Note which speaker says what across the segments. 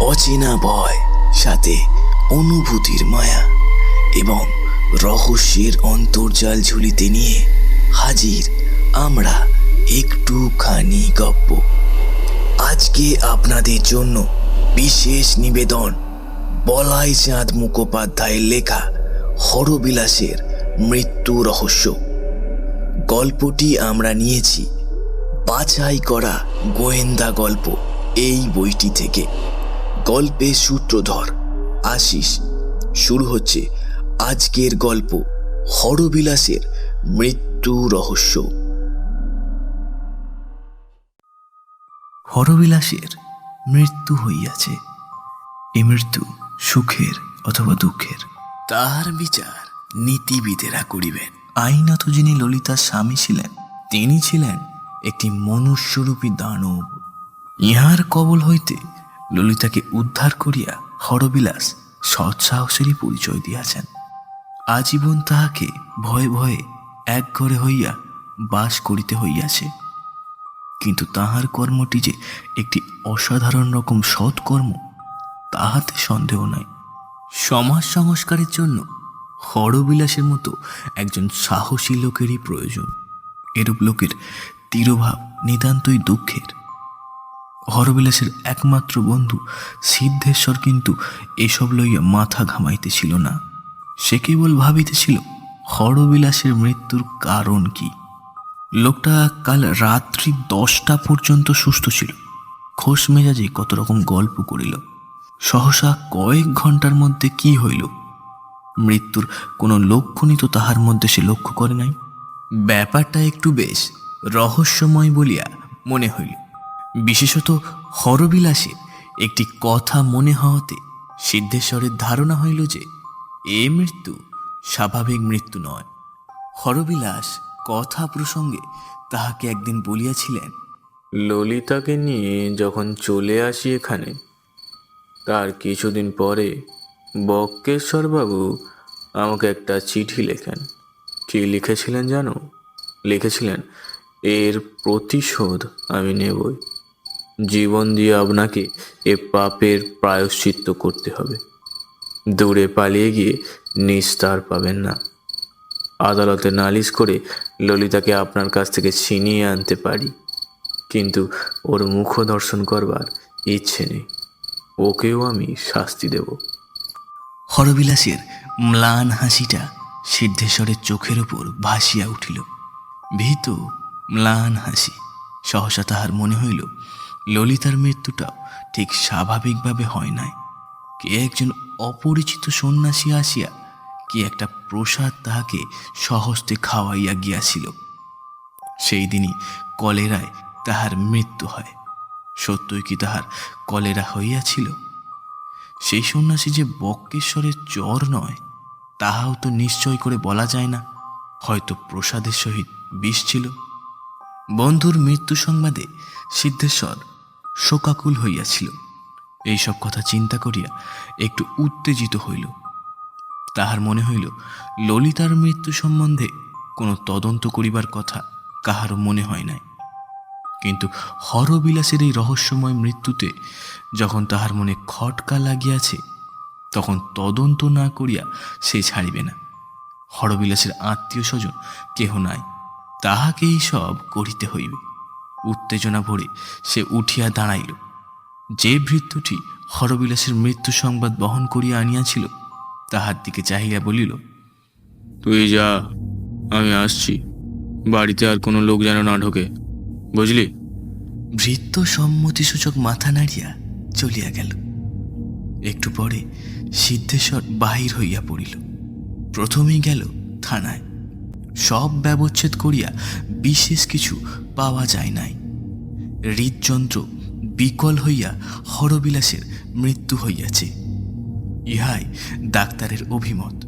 Speaker 1: অচেনা ভয়, সাথে অনুভূতির মায়া এবং রহস্যের অন্তর্জাল ঝুলিতে নিয়ে হাজির আমরা একটুখানি গপ্প। আজকে আপনাদের জন্য বিশেষ নিবেদন বলাই চাঁদ মুখোপাধ্যায়ের লেখা হরবিলাসের মৃত্যু রহস্য। গল্পটি আমরা নিয়েছি, বাছাই করা গোয়েন্দা গল্প, এই বইটি থেকে। গল্পের সূত্রধর। আশিস শুরু হচ্ছে আজকের গল্প হরবিলাসের মৃত্যু রহস্য। হরবিলাসের মৃত্যু হইয়াছে। এ মৃত্যু সুখের অথবা দুঃখের। তাহার বিচার নীতিবিদেরা করিবেন। আইনত যিনি ললিতার স্বামী ছিলেন তিনি ছিলেন একটি মনুষ্যরূপী দানব। ইহার কবল হইতে ললিতাকে উদ্ধার করিয়া হরবিলাস সৎসাহসেরই পরিচয় দিয়াছেন। আজীবন তাহাকে ভয়ে ভয়ে এক ঘরে হইয়া বাস করিতে হইয়াছে। কিন্তু তাহার কর্মটি যে একটি অসাধারণ রকম সৎকর্ম, তাহাতে সন্দেহ নাই। সমাজ সংস্কারের জন্য হরবিলাসের মতো একজন সাহসী লোকেরই প্রয়োজন। এরূপ লোকের তিরোভাব নিতান্তই দুঃখের। হরবিলাসের একমাত্র বন্ধু সিদ্ধেশ্বর কিন্তু এসব লইয়া মাথা ঘামাইতেছিল না। সে কেবল ভাবিতেছিল, হরবিলাসের মৃত্যুর কারণ কি? লোকটা কাল রাত্রি দশটা পর্যন্ত সুস্থ ছিল। খোশ মেজাজে কত রকম গল্প করিল। সহসা কয়েক ঘণ্টার মধ্যে কি হইল? মৃত্যুর কোনো লক্ষণই তো তাহার মধ্যে সে লক্ষ্য করে নাই। ব্যাপারটা একটু বেশ রহস্যময় বলিয়া মনে হইল। বিশেষত হরবিলাসে একটি কথা মনে হওয়াতে সিদ্ধেশ্বরের ধারণা হইল যে, এ মৃত্যু স্বাভাবিক মৃত্যু নয়। হরবিলাস কথা প্রসঙ্গে তাহাকে একদিন বলিয়াছিলেন,
Speaker 2: ললিতাকে নিয়ে যখন চলে আসি এখানে, তার কিছুদিন পরে বক্কেশ্বরবাবু আমাকে একটা চিঠি লেখেন। কি লিখেছিলেন জানো? লিখেছিলেন, এর প্রতিশোধ আমি নেবই। জীবন দিয়ে আপনাকে এ পাপের প্রায়শ্চিত্ত করতে হবে। দূরে পালিয়ে গিয়ে নিস্তার পাবেন না। আদালতে নালিশ করে ললিতাকে আপনার কাছ থেকে ছিনিয়ে আনতে পারি। কিন্তু ওর মুখ দর্শন করবার ইচ্ছে নেই। ওকেও আমি শাস্তি দেব।
Speaker 1: হরবিলাসের ম্লান হাসিটা সিদ্ধেশ্বরের চোখের উপর ভাসিয়া উঠিল। ভীত ম্লান হাসি। সহসা তাহার মনে হইল ললিতার মৃত্যুটাও ঠিক স্বাভাবিকভাবে হয় নাই। কে একজন অপরিচিত সন্ন্যাসী আসিয়া কি একটা প্রসাদ তাহাকে সহস্তে খাওয়াইয়া গিয়াছিল। সেই দিনই কলেরায় তাহার মৃত্যু হয়। সত্যই কি তাহার কলেরা হইয়াছিল? সেই সন্ন্যাসী যে বক্কেশ্বরের জ্বর নয়, তাহাও তো নিশ্চয় করে বলা যায় না, হয়তো প্রসাদের সহিত বিষ ছিল। বন্ধুর মৃত্যু সংবাদে সিদ্ধেশ্বর শোকাকুল হইয়াছিল। এইসব কথা চিন্তা করিয়া একটু উত্তেজিত হইল। তাহার মনে হইল, ললিতার মৃত্যু সম্বন্ধে কোনো তদন্ত করিবার কথা কাহারও মনে হয় নাই। কিন্তু হরবিলাসের এই রহস্যময় মৃত্যুতে যখন তাহার মনে খটকা লাগিয়াছে, তখন তদন্ত না করিয়া সে ছাড়িবে না। হরবিলাসের আত্মীয় স্বজন কেহ নাই, তাহাকেই সব করিতে হইবে। উত্তেজনা ভরে সে উঠিয়া দাঁড়াইল। যে ভৃত্যটি হরবিলাসের মৃত্যু সংবাদ বহন করিয়া আনিয়াছিল তাহার দিকে চাহিয়া বলিল
Speaker 2: তুই যা আমি আসছি। বাড়িতে আর কোনো লোক যেন না ঢোকে বুঝলি?
Speaker 1: ভৃত্য সম্মতিসূচক মাথা নাড়িয়া চলিয়া গেল। একটু পরে সিদ্ধেশ্বর বাহির হইয়া পড়িল। প্রথমেই গেল থানায়। সব ব্যবচ্ছেদ করিয়া বিশেষ কিছু পাওয়া যায় নাই। হৃদযন্ত্র বিকল হইয়া হরবিলাসের মৃত্যু হইয়াছে। ইহাই ডাক্তারের অভিমত।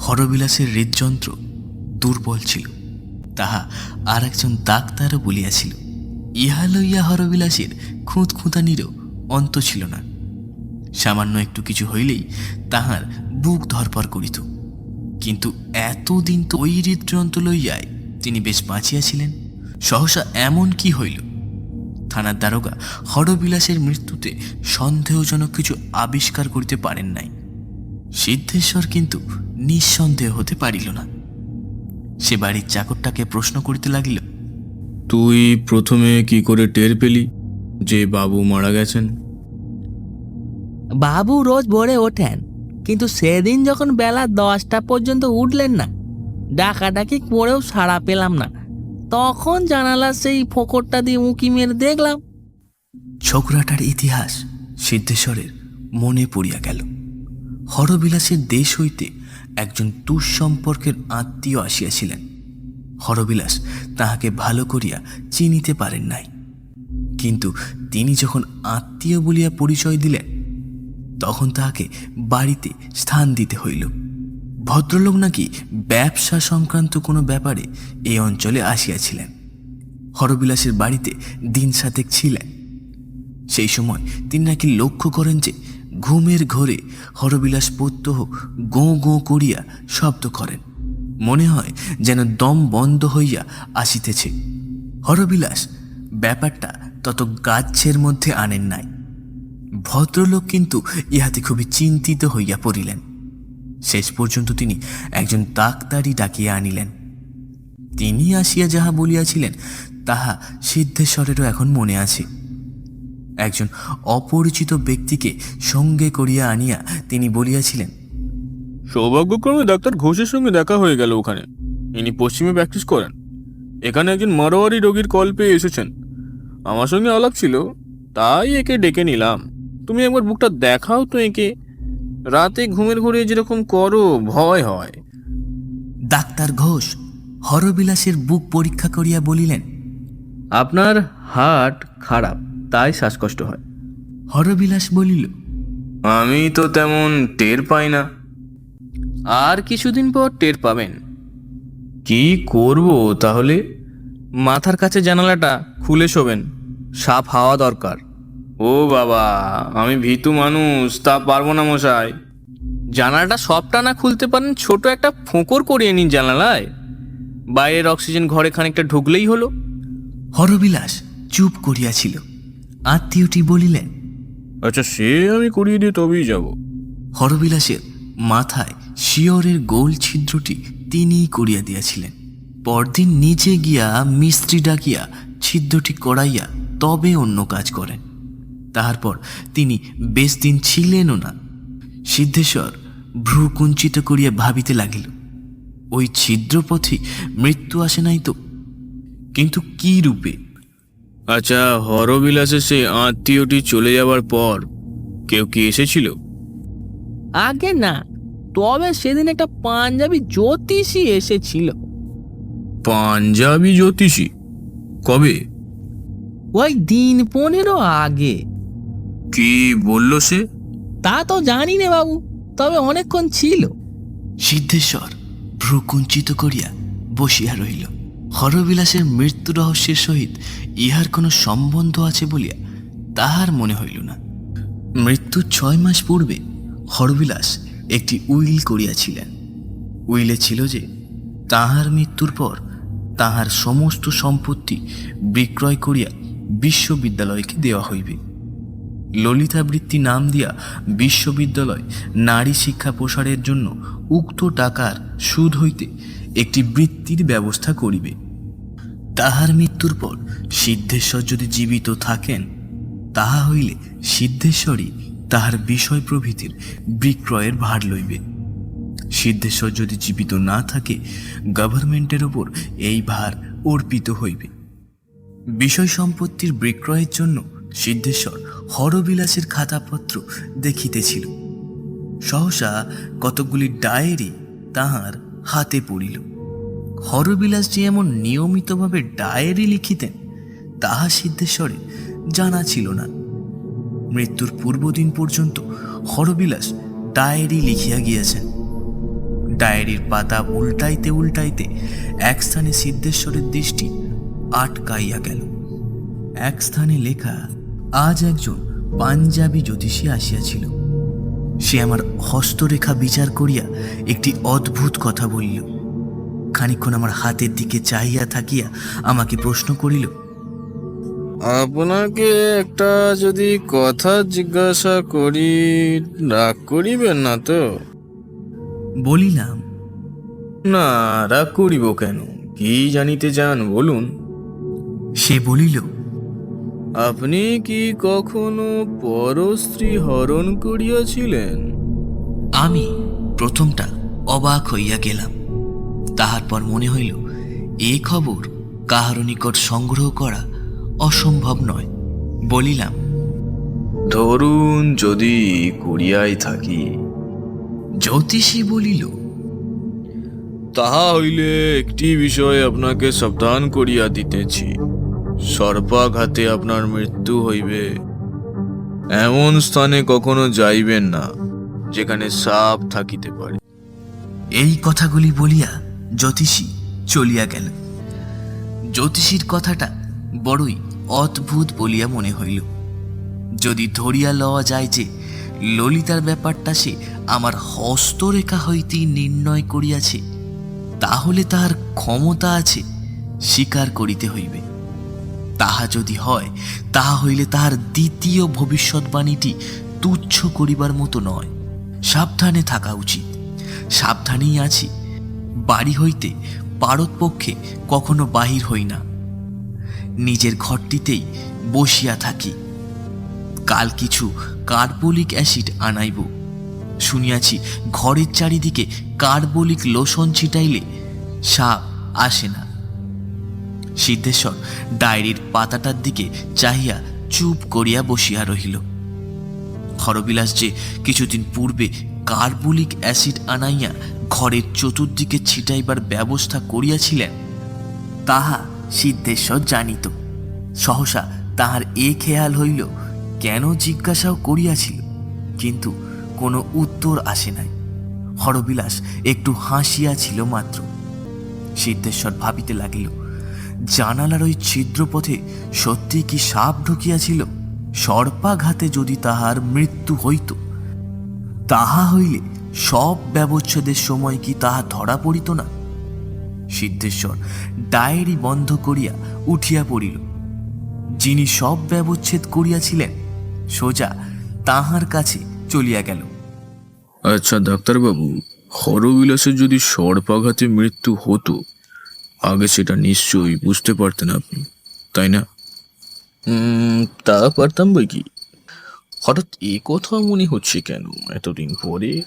Speaker 1: হরবিলাসের হৃদযন্ত্র দুর্বল ছিল। তাহা আর একজন ডাক্তারও বলিয়াছিল, ইহা লইয়া হরবিলাসের খুঁত খুঁতানিরও অন্ত ছিল না। সামান্য একটু কিছু হইলেই তাহার বুক ধরপর করিত। কিন্তু এতদিন তো ওই হৃদযন্ত্র লইয়াই তিনি বেশ বাঁচিয়াছিলেন। সহসা এমন কি হইল? থানার দারোগা হরবিলাসের মৃত্যুতে সন্দেহজনক কিছু আবিষ্কার করিতে পারেন নাই। সিদ্ধেশ্বর কিন্তু নিঃসন্দেহ হতে পারিল না। সে বাড়ির চাকরটাকে প্রশ্ন করিতে লাগিল
Speaker 2: তুই প্রথমে কি করে টের পেলি যে বাবু মারা গেছেন?
Speaker 3: বাবু রোজ ভোরে ওঠেন। কিন্তু সেদিন যখন বেলা দশটা পর্যন্ত উঠলেন না, ডাকাডাকি করেও সাড়া পেলাম না। তখন জানালা সেই ফোকরটা দিয়ে উঁকি মেরে দেখলাম।
Speaker 1: ছোকরাটার ইতিহাস সিদ্ধেশ্বরের মনে পড়িয়া গেল। হরবিলাসের দেশ হইতে একজন দুঃসম্পর্কের আত্মীয় আসিয়াছিলেন। হরবিলাস তাহাকে ভালো করিয়া চিনিতে পারেন নাই। কিন্তু তিনি যখন আত্মীয় বলিয়া পরিচয় দিলেন তখন তাহাকে বাড়িতে স্থান দিতে হইল। ভদ্রলোক নাকি ব্যবসা সংক্রান্ত কোনো ব্যাপারে এই অঞ্চলে আসিয়াছিলেন। হরবিলাসের বাড়িতে দিন সাতেক ছিলেন। সেই সময় তিনি নাকি লক্ষ্য করেন যে ঘুমের ঘোরে হরবিলাস প্রত্যহ গোঁ গোঁ করিয়া শব্দ করেন। মনে হয় যেন দম বন্ধ হইয়া আসিতেছে। হরবিলাস ব্যাপারটা তত গাছের মধ্যে আনেন নাই। ভদ্রলোক কিন্তু ইহাতে খুবই চিন্তিত হইয়া পড়িলেন। শেষ পর্যন্ত তিনি একজন ডাক্তারই ডাকিয়া আনিলেন। তিনি আসিয়া যাহা বলিয়াছিলেন, তাহা সিদ্ধেশ্বরেরও এখন মনে আছে। একজন অপরিচিত ব্যক্তিকে সঙ্গে করিয়া আনিয়া তিনি বলিয়াছিলেন,
Speaker 2: সৌভাগ্যক্রমে ডাক্তার ঘোষের সঙ্গে দেখা হয়ে গেল ওখানে। ইনি পশ্চিমে প্র্যাকটিস করেন। এখানে একজন মারোয়ারি রোগীর কল পেয়ে এসেছেন। আমার সঙ্গে আলাপ ছিল, তাই একে ডেকে নিলাম। তুমি একবার বুকটা দেখাও তো একে। রাতে ঘুমের ঘুরে যেরকম করো ভয় হয়।
Speaker 1: ডাক্তার ঘোষ হরবিলাসের বুক পরীক্ষা করিয়া বলিলেন
Speaker 2: আপনার হার্ট খারাপ তাই শ্বাসকষ্ট হয়।
Speaker 1: হরবিলাস বলিল
Speaker 2: আমি তো তেমন টের পাই না। আর কিছুদিন পর টের পাবেন। কি করব তাহলে? মাথার কাছে জানালাটা খুলে শোবেন সাপ হাওয়া দরকার। ও বাবা আমি ভীতু মানুষ তা পারব না মশাই। জানালাটা সবটা না খুলতে পারেন ছোট একটা ফোঁকর করিয়ে নিন জানালায়। বাইরের অক্সিজেন ঘরে খানিকটা ঢুকলেই হলো।
Speaker 1: হরবিলাস চুপ করিয়াছিল। আত্মীয়টি বলিলেন
Speaker 2: আচ্ছা সে আমি করিয়ে দিয়ে তবেই যাব।
Speaker 1: হরবিলাসের মাথায় শিয়রের গোল ছিদ্রটি তিনিই করিয়া দিয়াছিলেন। পরদিন নিজে গিয়া মিস্ত্রি ডাকিয়া ছিদ্রটি করাইয়া তবে অন্য কাজ করেন। তাহার পর তিনি বেশ দিন ছিলেনও না। সিদ্ধেশ্বর ভ্রু কুঞ্চিত করিয়া ভাবিতে লাগিল ওই ছিদ্রপথে মৃত্যু আসে নাই তো? কিন্তু কি রূপে?
Speaker 2: আচ্ছা হরবিলাসে সে আত্মীয়টি চলে যাবার পর কেউ কি এসেছিল?
Speaker 3: আগে না তবে সেদিন একটা পাঞ্জাবি জ্যোতিষী এসেছিল।
Speaker 2: পাঞ্জাবি জ্যোতিষী? কবে?
Speaker 3: ওই দিন পনেরো আগে।
Speaker 2: কি বলল সে?
Speaker 3: তা তো জানি না বাবু তবে অনেকক্ষণ ছিল।
Speaker 1: সিদ্ধেশ্বর ভ্রুকুঞ্চিত করিয়া বসিয়া রহিল। হরবিলাসের মৃত্যু রহস্যের সহিত ইহার কোনো সম্বন্ধ আছে বলিয়া তাহার মনে হইল না। মৃত্যুর ছয় মাস পূর্বে হরবিলাস একটি উইল করিয়াছিলেন। উইলে ছিল যে তাহার মৃত্যুর পর তাহার সমস্ত সম্পত্তি বিক্রয় করিয়া বিশ্ববিদ্যালয়কে দেওয়া হইবে। ললিতাবৃত্তি নাম দিয়া বিশ্ববিদ্যালয় নারী শিক্ষা প্রসারের জন্য উক্ত টাকার সুদ হইতে একটি বৃত্তির ব্যবস্থা করিবে। তাহার মৃত্যুর পর সিদ্ধেশ্বর যদি জীবিত থাকেন, তাহা হইলে সিদ্ধেশ্বরই তাহার বিষয় প্রভৃতির বিক্রয়ের ভার লইবে। সিদ্ধেশ্বর যদি জীবিত না থাকে, গভর্নমেন্টের ওপর এই ভার অর্পিত হইবে। বিষয় সম্পত্তির বিক্রয়ের জন্য সিদ্ধেশ্বর হরবিলাসের খাতাপত্র দেখিতেছিল। সহসা কতকগুলি ডায়েরি তাহার হাতে পড়িল। হরবিলাস যে এমন নিয়মিতভাবে ডায়েরি লিখিতেন, তাহা সিদ্ধেশ্বরে জানা ছিল না। মৃত্যুর পূর্বদিন পর্যন্ত হরবিলাস ডায়েরি লিখিয়া গিয়াছেন। ডায়েরির পাতা উল্টাইতে উল্টাইতে এক স্থানে সিদ্ধেশ্বরের দৃষ্টি আটকাইয়া গেল। এক স্থানে লেখা আজ একজন পাঞ্জাবি জ্যোতিষী আসিয়াছিল। সে আমার হস্তরেখা বিচার করিয়া একটি অদ্ভুত কথা বলিল। খানিক্ষণ আমার হাতের দিকে চাহিয়া থাকিয়া আমাকে প্রশ্ন করিল
Speaker 2: আপনাকে একটা যদি কথা জিজ্ঞাসা করি রাগ করিবেন না তো?
Speaker 1: বলিলাম
Speaker 2: না রাগ করিব কেন? কি জানিতে চান বলুন?
Speaker 1: সে বলিল
Speaker 2: আপনি কি কখনো পরস্ত্রী হরণ করিয়াছিলেন?
Speaker 1: আমি প্রথমটা অবাক হইয়া গেলাম। তাহার পর মনে হইল এ খবর কাহার নিকট সংগ্রহ করা অসম্ভব নয় বলিলাম।
Speaker 2: ধরুন যদি করিয়াই থাকি।
Speaker 1: জ্যোতিষী বলিল
Speaker 2: তাহা হইলে একটি বিষয় আপনাকে সাবধান করিয়া দিতেছি। সর্পাঘাতে আপনার মৃত্যু হইবে। এমন স্থানে কখনো যাইবেন না, যেখানে সাপ থাকিতে পারে।
Speaker 1: এই কথাগুলি বলিয়া জ্যোতিষী চলিয়া গেল জ্যোতিষীর কথাটা বড়ই অদ্ভুত বলিয়া মনে হইল। যদি ধরিয়া লওয়া যায় যে ললিতার ব্যাপারটা সে আমার হস্তরেখা হইতেই নির্ণয় করিয়াছে, তাহলে তাহার ক্ষমতা আছে স্বীকার করিতে হইবে। তাহা যদি হয়, তাহা হইলে তাহার দ্বিতীয় ভবিষ্যৎবাণীটি তুচ্ছ করিবার মতো নয়। সাবধানে থাকা উচিত। সাবধানেই আছি। বাড়ি হইতে পারতপক্ষে কখনো বাহির হই না। নিজের ঘরটিতেই বসিয়া থাকি। কাল কিছু কার্বলিক অ্যাসিড আনাইব। শুনিয়াছি ঘরের চারিদিকে কার্বলিক লোশন ছিটাইলে সাপ আসে না। সিদ্ধেশ্বর ডায়েরির পাতাটার দিকে চাহিয়া চুপ করিয়া বসিয়া রহিল। হরবিলাস যে কিছুদিন পূর্বে কার্বলিক অ্যাসিড আনাইয়া ঘরের চতুর্দিকে ছিটাইবার ব্যবস্থা করিয়াছিলেন, তাহা সিদ্ধেশ্বর জানিত। সহসা তাহার এ খেয়াল হইল, কেন জিজ্ঞাসাও করিয়াছিল, কিন্তু কোনো উত্তর আসে নাই। হরবিলাস একটু হাসিয়াছিল মাত্র। সিদ্ধেশ্বর ভাবিতে লাগিল জানালার ওই ছিদ্রপথে সত্যি কি সাপ ঢুকিয়াছিল? সর্পাঘাতে যদি তাহার মৃত্যু হইত, তাহা হইলে সব ব্যবচ্ছেদের সময় কি তাহা ধরা পড়িত না? সিদ্ধেশ্বর ডায়েরি বন্ধ করিয়া উঠিয়া পড়িল। যিনি সব ব্যবচ্ছেদ করিয়াছিলেন, সোজা তাহার কাছে চলিয়া গেল।
Speaker 2: আচ্ছা ডাক্তারবাবু হরবিলাসের যদি সর্পাঘাতে মৃত্যু হতো আগে সেটা নিশ্চয়ই বুঝতে পারতেন আপনি তাই না? তা পারতাম বই কি? হঠাৎ এ কথা মনে হচ্ছে কেন এতদিন পরে?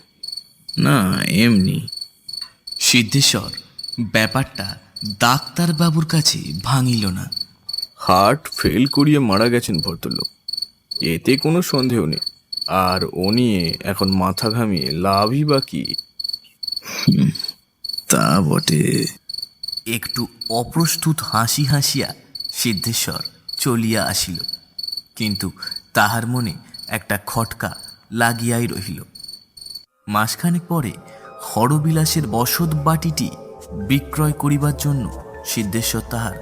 Speaker 2: না এমনি।
Speaker 1: সিদ্ধেশ্বর ব্যাপারটা ডাক্তারবাবুর কাছে ভাঙিল না।
Speaker 2: হার্ট ফেল করিয়ে মারা গেছেন ভদ্রলোক। এতে কোনো সন্দেহ নেই। আর ও নিয়ে এখন মাথা ঘামিয়ে লাভই বা কি? তা বটে।
Speaker 1: একটু অপ্রস্তুত হাসি হাসিয়া সিদ্ধেশ্বর চলিয়া আসিল। কিন্তু তাহার মনে একটা খটকা লাগিয়াই রহিল। মাসখানেক পরে হরবিলাসের বসত বাটিটি বিক্রয় করিবার জন্য সিদ্ধেশ্বর তাহার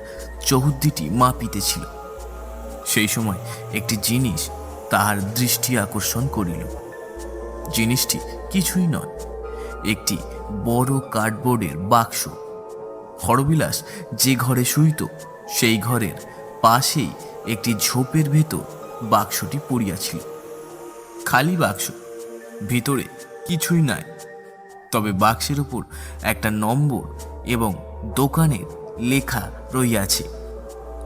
Speaker 1: চৌহদ্দিটি মাপিতেছিল। সেই সময় একটি জিনিস তাহার দৃষ্টি আকর্ষণ করিল। জিনিসটি কিছুই নয়, একটি বড় কার্ডবোর্ডের বাক্স হরবিলাস যে ঘরে শুইত, সেই ঘরের পাশেই একটি ঝোপের ভেতর বাক্সটি পড়িয়াছিল। খালি বাক্স, ভিতরে কিছুই নাই। তবে বাক্সের ওপর একটা নম্বর এবং দোকানের লেখা রইয়াছে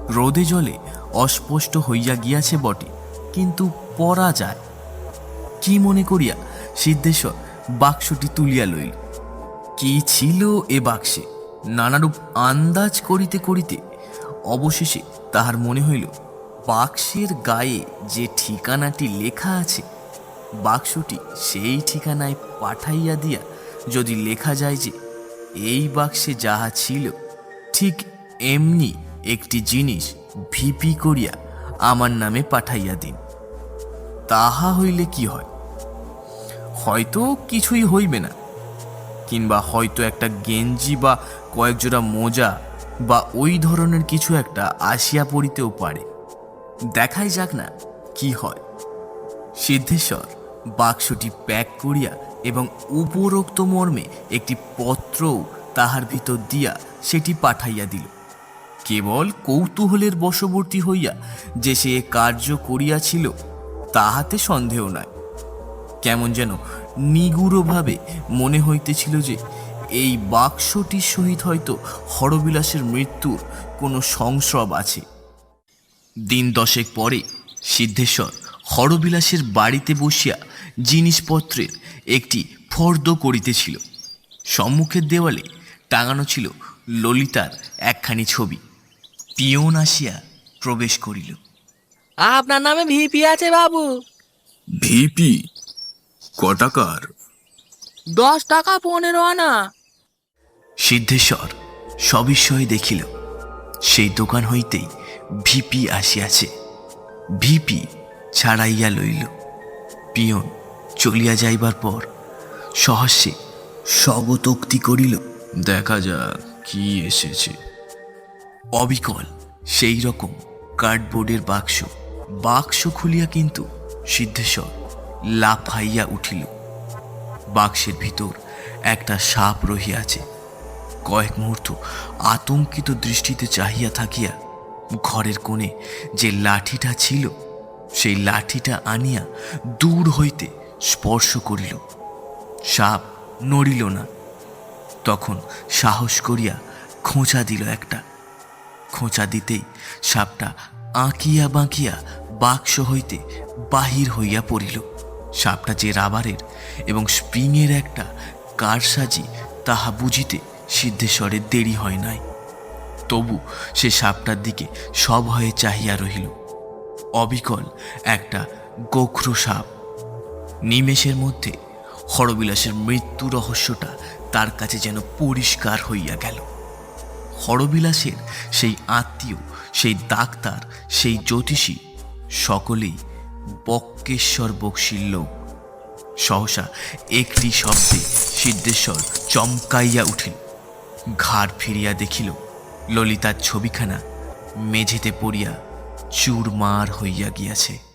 Speaker 1: রোদে জলে অস্পষ্ট হইয়া গিয়াছে বটে, কিন্তু পড়া যায়। কি মনে করিয়া সিদ্ধেশ্বর বাক্সটি তুলিয়া লইল। কি ছিল এ বাক্সে? নানারূপ আন্দাজ করিতে করিতে অবশেষে তাহার মনে হইল, বাক্সের গায়ে যে ঠিকানাটি লেখা আছে, বাক্সটি সেই ঠিকানায় পাঠাইয়া দিয়া যদি লেখা যায় যে এই বাক্সে যাহা ছিল, ঠিক এমনি একটি জিনিস ভিপি করিয়া আমার নামে পাঠাইয়া দিন। তাহা হইলে কি হয়? হয়তো কিছুই হইবে না। কিংবা হয়তো একটা গেঞ্জি বা কয়েকজোড়া মোজা বা ওই ধরনের কিছু একটা আসিয়া পড়িতেও পারে। দেখাই যাক না কি হয়। সিদ্ধেশ্বর বাক্সটি প্যাক করিয়া এবং উপরোক্ত মর্মে একটি পত্রও তাহার ভিতর দিয়া সেটি পাঠাইয়া দিল। কেবল কৌতূহলের বশবর্তী হইয়া যে সে কার্য করিয়াছিল, তাহাতে সন্দেহ নাই। কেমন যেন নিগুড়ভাবে মনে হইতেছিল যে এই বাক্সটির সহিত হয়তো হরবিলাসের মৃত্যুর কোনো সংস্রব আছে। দিন দশেক পরে সিদ্ধেশ্বর হরবিলাসের বাড়িতে বসিয়া জিনিসপত্রের একটি ফর্দ করিতেছিল। সম্মুখের দেওয়ালে টাঙানো ছিল ললিতার একখানি ছবি। পিয়ন আসিয়া প্রবেশ করিল।
Speaker 3: আপনার নামে ভিপি আছে বাবু।
Speaker 2: ভিপি? কটাকার?
Speaker 3: দশ টাকা পনেরো আনা।
Speaker 1: সিদ্ধেশ্বর সবিস্ময়ে দেখিল সেই দোকান হইতেই ভিপি আসিয়াছে। ভিপি ছাড়াইয়া লইল। পিয়ন চলিয়া যাইবার পর সহস্যে স্বগতোক্তি করিল
Speaker 2: দেখা যাক কি এসেছে।
Speaker 1: অবিকল সেই রকম কার্ডবোর্ডের বাক্স বাক্স খুলিয়া কিন্তু সিদ্ধেশ্বর লাফাইয়া উঠিল। বাক্সের ভিতর একটা সাপ রহিয়াছে। কয়েক মুহূর্ত আতঙ্কিত দৃষ্টিতে চাহিয়া থাকিয়া ঘরের কোণে যে লাঠিটা ছিল, সেই লাঠিটা আনিয়া দূর হইতে স্পর্শ করিল। সাপ নড়িল না। তখন সাহস করিয়া খোঁচা দিল একটা। খোঁচা দিতেই সাপটা আঁকিয়া বাঁকিয়া বাক্স হইতে বাহির হইয়া পড়িল। সাপটা যে রাবারের এবং স্প্রিংয়ের একটা কারসাজি, তাহা বুঝিতে সিদ্ধেশ্বরের দেরি হয় নাই। তবু সে সাপটার দিকে সব হয়ে চাহিয়া রহিল। অবিকল একটা গোখরো সাপ। নিমেষের মধ্যে হরবিলাসের মৃত্যু রহস্যটা তার কাছে যেন পরিষ্কার হইয়া গেল। হরবিলাসের সেই আত্মীয়, সেই ডাক্তার, সেই জ্যোতিষী সকলেই বক্কেশ্বর বক্সির লোক। সহসা একটি শব্দে সিদ্ধেশ্বর চমকাইয়া উঠিল। ঘাড় ফিরিয়া দেখিল, ললিতার ছবিখানা মেঝেতে পড়িয়া চুরমার হইয়া গিয়াছে।